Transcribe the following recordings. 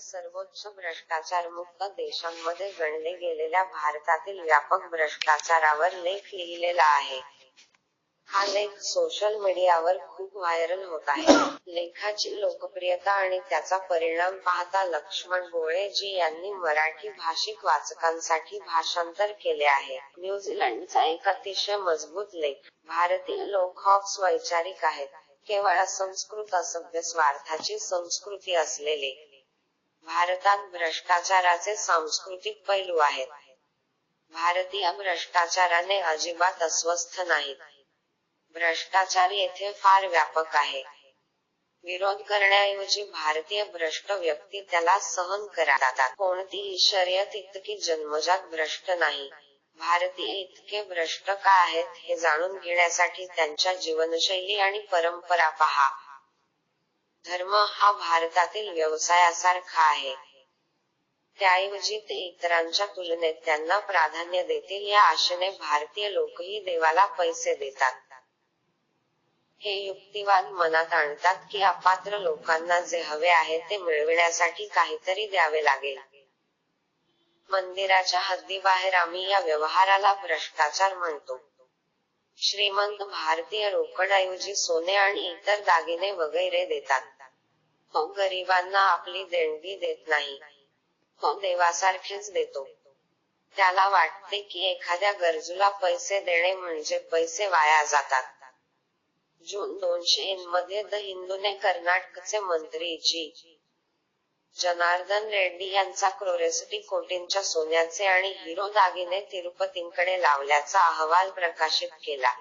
सर्वोच्च भ्रष्टाचार मुक्त देशांमध्ये गणले गेलेल्या भारतातील व्यापक भ्रष्टाचारावर लेख लिहिलेला आहे. हा लेख सोशल मीडियावर खूप व्हायरल होत आहे. लेखाची लोकप्रियता आणि त्याचा परिणाम पाहता लक्ष्मण गोळेजी यांनी मराठी भाषिक वाचकांसाठी भाषांतर केले आहे. न्यूझीलंडचा एक अतिशय मजबूत लेख भारतीय लोक हॉक्स वैचारिक आहेत. केवळ असंस्कृत असभ्य स्वार्थाची संस्कृती असलेले भारतात भ्रष्टाचाराचे सांस्कृतिक पैलू आहेत. भारतीय भ्रष्टाचाराने अजिबात अस्वस्थ नाहीत. भ्रष्टाचार येथे फार व्यापक आहे. विरोध करण्याऐवजी भारतीय भ्रष्ट व्यक्ती त्याला सहन करतात कोणतीही शर्यत इतकी जन्मजात भ्रष्ट नाही. भारतीय इतके भ्रष्ट का आहेत हे जाणून घेण्यासाठी त्यांच्या जीवनशैली आणि परंपरा पहा. धर्म हा भारतातील व्यवसायासारखा आहे. त्याऐवजी ते इतरांच्या तुलनेत त्यांना प्राधान्य देतील या आशेने भारतीय लोकही देवाला पैसे देतात. हे युक्तिवाद मनात आणतात की अपात्र लोकांना जे हवे आहे ते मिळविण्यासाठी काहीतरी द्यावे लागेल. मंदिराच्या हद्दीबाहेर आम्ही या व्यवहाराला भ्रष्टाचार म्हणतो. श्रीमंत भारतीय रोकडऐवजी सोने आणि इतर दागिने वगैरे देतात. गरिबांना आपली देणगी देत नाही. तो देवासारखेच देतो. त्याला वाटते की एखाद्या गरजूला पैसे देणे म्हणजे पैसे वाया जातात. जून दोनशे मध्ये द हिंदूने कर्नाटकचे मंत्री जी. जनार्दन रेड्डी यांचा क्रोरेसिटी कोटींच्या सोन्याचे आणि हिरो दागिने तिरुपतींकडे लावल्याचा अहवाल प्रकाशित केला.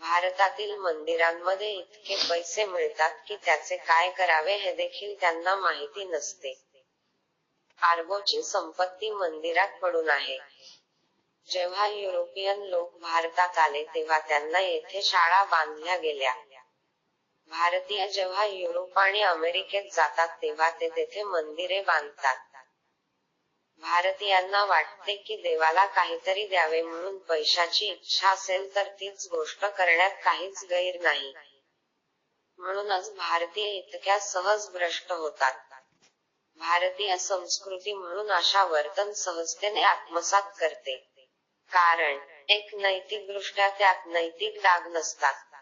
भारतातील मंदिरांमध्ये इतके पैसे मिळतात की त्याचे काय करावे हे देखील त्यांना माहिती नसते. आर्बोची संपत्ती मंदिरात पडून आहे. जेव्हा युरोपियन लोक भारतात आले तेव्हा त्यांना येथे शाळा बांधल्या गेल्या. भारतीय जेव्हा युरोप आणि अमेरिकेत जातात तेव्हा ते तेथे मंदिरे बांधतात. भारतीयांना वाटते की देवाला काहीतरी द्यावे म्हणून पैशाची इच्छा असेल तर तीच गोष्ट करण्यात काहीच गैर नाही. म्हणूनच भारतीय इतक्या सहज भ्रष्ट होतात. भारतीय संस्कृती म्हणून अशा वर्तन सहजतेने आत्मसात करते. कारण एक नैतिक दृष्ट्या त्यात नैतिक डाग नसतात.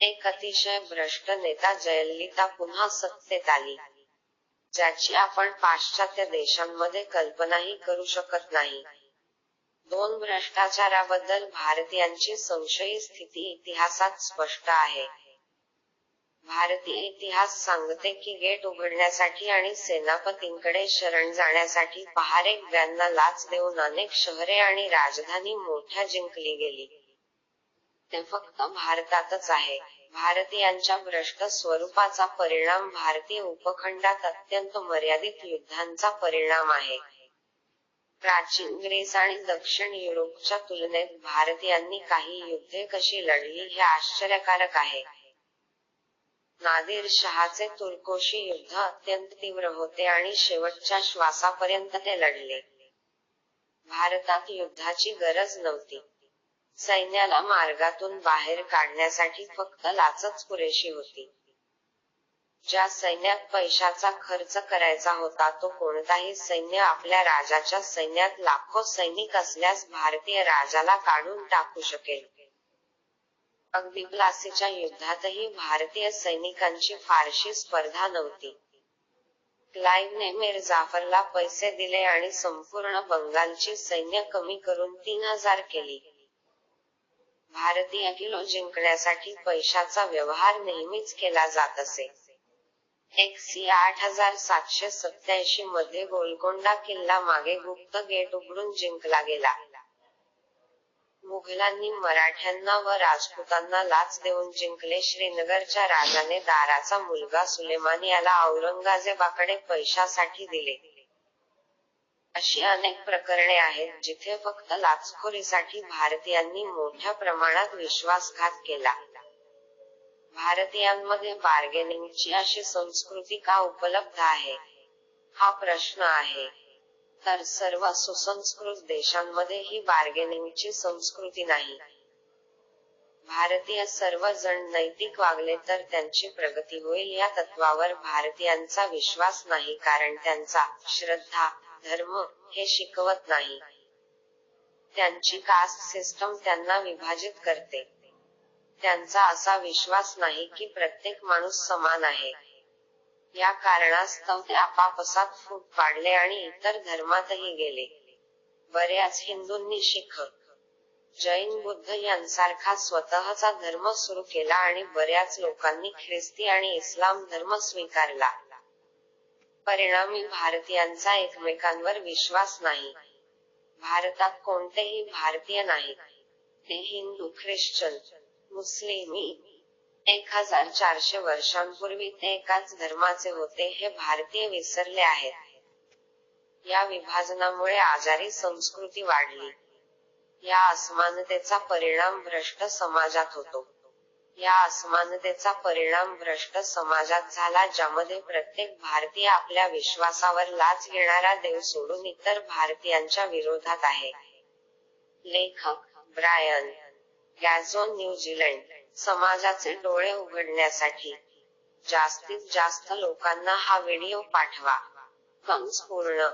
एक अतिशय भ्रष्ट नेता जयललिता पुन्हा सत्तेत आली. ज्याची आपण पाश्चात्य देशांमध्ये कल्पनाही करू शकत नाही. दोन भ्रष्टाचाराबद्दल भारतीयांची संशयी स्थिती इतिहासात स्पष्ट आहे. भारतीय इतिहास सांगते की गेट उघडण्यासाठी आणि सेनापतींकडे शरण जाण्यासाठी पहारेकऱ्यांना लाच देऊन अनेक शहरे आणि राजधानी मोठ्या जिंकली गेली. ते फक्त भारतातच आहे. भारतीयांच्या भ्रष्ट स्वरूपाचा परिणाम भारतीय उपखंडात अत्यंत मर्यादित युद्धांचा परिणाम आहे. प्राचीन ग्रीस आणि दक्षिण युरोपच्या तुलनेत भारतीयांनी काही युद्धे कशी लढली हे आश्चर्यकारक आहे. नादिर शहाचे तुर्कोशी युद्ध अत्यंत तीव्र होते आणि शेवटच्या श्वासापर्यंत ते लढले. भारतात युद्धाची गरज नव्हती. सैन्याला मार्गातून बाहेर काढण्यासाठी फक्त लाचच पुरेशी होती. ज्या सैन्यात पैशाचा खर्च करायचा होता तो कोणताही सैन्य आपल्या राजाच्या सैन्यात लाखो सैनिक असल्यास भारतीय राजाला काढून टाकू शकेल. अगदी प्लासीच्या युद्धातही भारतीय सैनिकांची फारशी स्पर्धा नव्हती. क्लाईव्हने मीर जाफरला पैसे दिले आणि संपूर्ण बंगालची सैन्य कमी करून तीन हजार केली. भारतीय किलो जिंकण्यासाठी पैशाचा व्यवहार नेहमीच केला जात असे. एक आठ हजार सातशे सत्याऐंशी मध्ये गोलकोंडा किल्ला मागे गुप्त गेट उघडून जिंकला गेला. मुघलांनी मराठ्यांना व राजपुतांना लाच देऊन जिंकले श्रीनगरच्या राजाने दाराचा मुलगा सुलेमान याला औरंगजेबाकडे पैशासाठी दिले. अशी अनेक प्रकरणे आहेत जिथे फक्त लाचखोरीसाठी भारतीयांनी मोठ्या प्रमाणात विश्वासघात केला. भारतीयांमध्ये बार्गेनिंगची अशी संस्कृती का उपलब्ध आहे? हा प्रश्न आहे. तर सर्व सुसंस्कृत देशांमध्ये ही बार्गेनिंगची संस्कृती नाही. भारतीय सर्वजण नैतिक वागले तर त्यांची प्रगती होईल या तत्वावर भारतीयांचा विश्वास नाही कारण त्यांचा श्रद्धा धर्म हे शिकवत नाही. त्यांची कास्ट सिस्टम त्यांना विभाजित करते. त्यांचा असा विश्वास नाही की प्रत्येक माणूस समान आहे. या कारणास्तव ते आपापसात फूट पाडले आणि इतर धर्मातही गेले. बऱ्याच हिंदूंनी शिख जैन बुद्ध यांसारखा स्वतःचा धर्म सुरू केला आणि बऱ्याच लोकांनी ख्रिस्ती आणि इस्लाम धर्म स्वीकारला. परिणामी भारतीयांचा एकमेकांवर विश्वास नाही. भारतात कोणतेही भारतीय नाहीत. ते हिंदू ख्रिश्चन मुस्लिमी एक हजार चारशे वर्षांपूर्वी ते एकाच धर्माचे होते हे भारतीय विसरले आहेत. या विभाजनामुळे आजारी संस्कृती वाढली. या असमानतेचा परिणाम भ्रष्ट समाजात होतो. या असमानतेचा परिणाम भ्रष्ट समाजात झाला ज्यामध्ये प्रत्येक भारतीय आपल्या विश्वासावर लाच घेणारा देव सोडून इतर भारतीयांच्या विरोधात आहे. लेखक ब्रायन गॅझोन न्यूझीलंड समाजाचे डोळे उघडण्यासाठी जास्तीत जास्त लोकांना हा व्हिडिओ पाठवा. कंस पूर्ण